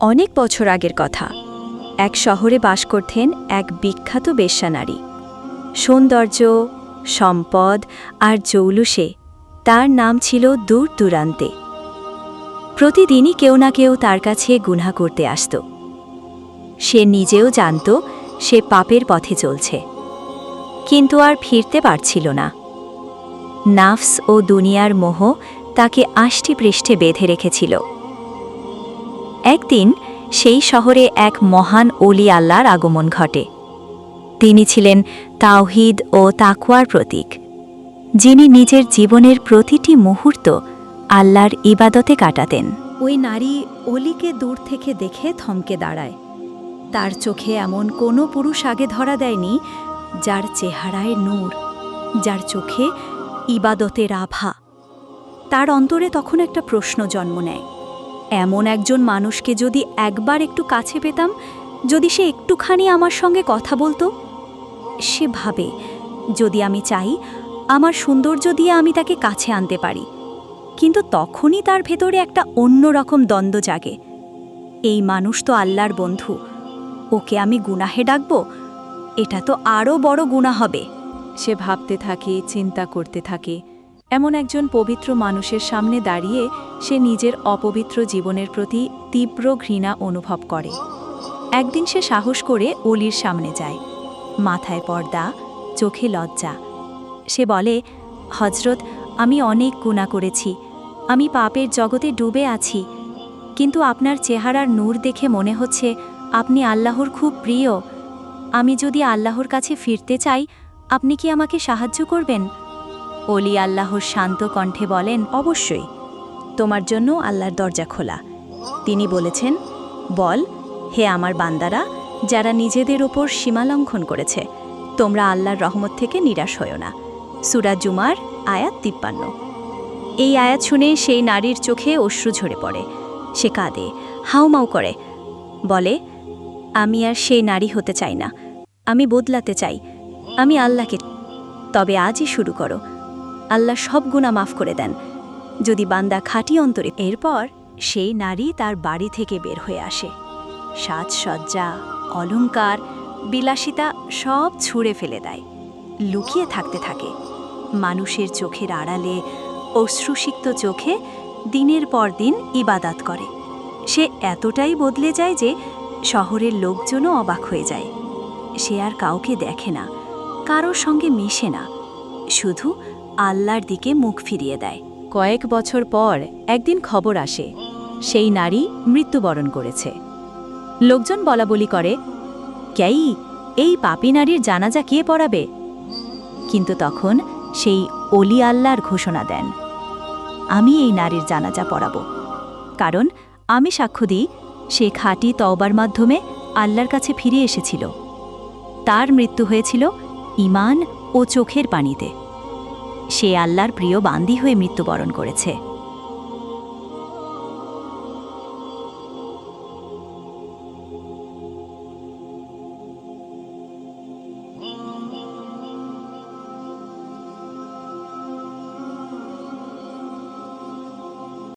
অনেক বছর আগের কথা। এক শহরে বাস করতেন এক বিখ্যাত বেশ্যা নারী। সৌন্দর্য, সম্পদ আর জৌলুসে তার নাম ছিল দূর দূরান্তে। প্রতিদিনই কেউ না কেউ তার কাছে গুনা করতে আসত। সে নিজেও জানত সে পাপের পথে চলছে। কিন্তু আর ফিরতে পারছিল না। নাফস ও দুনিয়ার মোহ তাকে আষ্টি পৃষ্ঠে বেঁধে রেখেছিল। একদিন সেই শহরে এক মহান অলি আল্লাহর আগমন ঘটে। তিনি ছিলেন তাওহিদ ও তাকুয়ার প্রতীক, যিনি নিজের জীবনের প্রতিটি মুহূর্ত আল্লাহর ইবাদতে কাটাতেন। ওই নারী অলিকে দূর থেকে দেখে থমকে দাঁড়ায়। তার চোখে এমন কোনো পুরুষ আগে ধরা দেয়নি, যার চেহারায় নূর, যার চোখে ইবাদতের আভা। তার অন্তরে তখন একটা প্রশ্ন জন্ম নেয়। এমন একজন মানুষকে যদি একবার একটু কাছে পেতাম, যদি সে একটুখানি আমার সঙ্গে কথা বলতো, সে ভাবে যদি আমি চাই, আমার সৌন্দর্য দিয়ে আমি তাকে কাছে আনতে পারি। কিন্তু তখনই তার ভেতরে একটা অন্যরকম দ্বন্দ্ব জাগে। এই মানুষ তো আল্লাহর বন্ধু। ওকে আমি গুনাহে ডাকব? এটা তো আরও বড় গুণা হবে। সে ভাবতে থাকে, চিন্তা করতে থাকে। এমন একজন পবিত্র মানুষের সামনে দাঁড়িয়ে সে নিজের অপবিত্র জীবনের প্রতি তীব্র ঘৃণা অনুভব করে। একদিন সে সাহস করে অলির সামনে যায়। মাথায় পর্দা, চোখে লজ্জা। সে বলে হজরত আমি অনেক গুণা করেছি। আমি পাপের জগতে ডুবে আছি। কিন্তু আপনার চেহারার নূর দেখে মনে হচ্ছে আপনি আল্লাহর খুব প্রিয়। আমি যদি আল্লাহর কাছে ফিরতে চাই, আপনি কি আমাকে সাহায্য করবেন? অলি আল্লাহর শান্ত কণ্ঠে বলেন, অবশ্যই। তোমার জন্য আল্লাহর দরজা খোলা। তিনি বলেছেন, বল, হে আমার বান্দারা, যারা নিজেদের ওপর সীমালঙ্ঘন করেছে, তোমরা আল্লাহর রহমত থেকে নিরাশ হও না। সুরা জুমার আয়াত তিপ্পান্ন। এই আয়াত শুনে সেই নারীর চোখে অশ্রু ঝরে পড়ে। সে কাঁদে হাউমাউ করে। বলে, আমি আর সেই নারী হতে চাই না। আমি বদলাতে চাই। আমি আল্লাহকে, তবে আজই শুরু করো। আল্লাহ সব গুণা মাফ করে দেন। যদি বান্দা খাঁটি অন্তরে এরপর সেই নারী তার বাড়ি থেকে বের হয়ে আসে। সাজসজ্জা, অলংকার, বিলাসিতা সব ছুঁড়ে ফেলে দেয়। লুকিয়ে থাকতে থাকে। মানুষের চোখের আড়ালে অশ্রুসিক্ত চোখে দিনের পর দিন ইবাদাত করে। সে এতটাই বদলে যায় যে শহরের লোকজনও অবাক হয়ে যায়। সে আর কাউকে দেখে না, কারোর সঙ্গে মেশে না। শুধু আল্লাহর দিকে মুখ ফিরিয়ে দেয়। কয়েক বছর পর একদিন খবর আসে, সেই নারী মৃত্যুবরণ করেছে। লোকজন বলাবলি করে, ক্যাই, এই পাপি নারীর জানাজা কে পড়াবে? কিন্তু তখন সেই অলি আল্লাহর ঘোষণা দেন, আমি এই নারীর জানাজা পড়াব। কারণ আমি সাক্ষ্য দিই, সে খাঁটি তওবার মাধ্যমে আল্লাহর কাছে ফিরে এসেছিল। তার মৃত্যু হয়েছিল ইমান ও চোখের পানিতে। সে আল্লাহর প্রিয় বান্দি হয়ে মৃত্যুবরণ করেছে।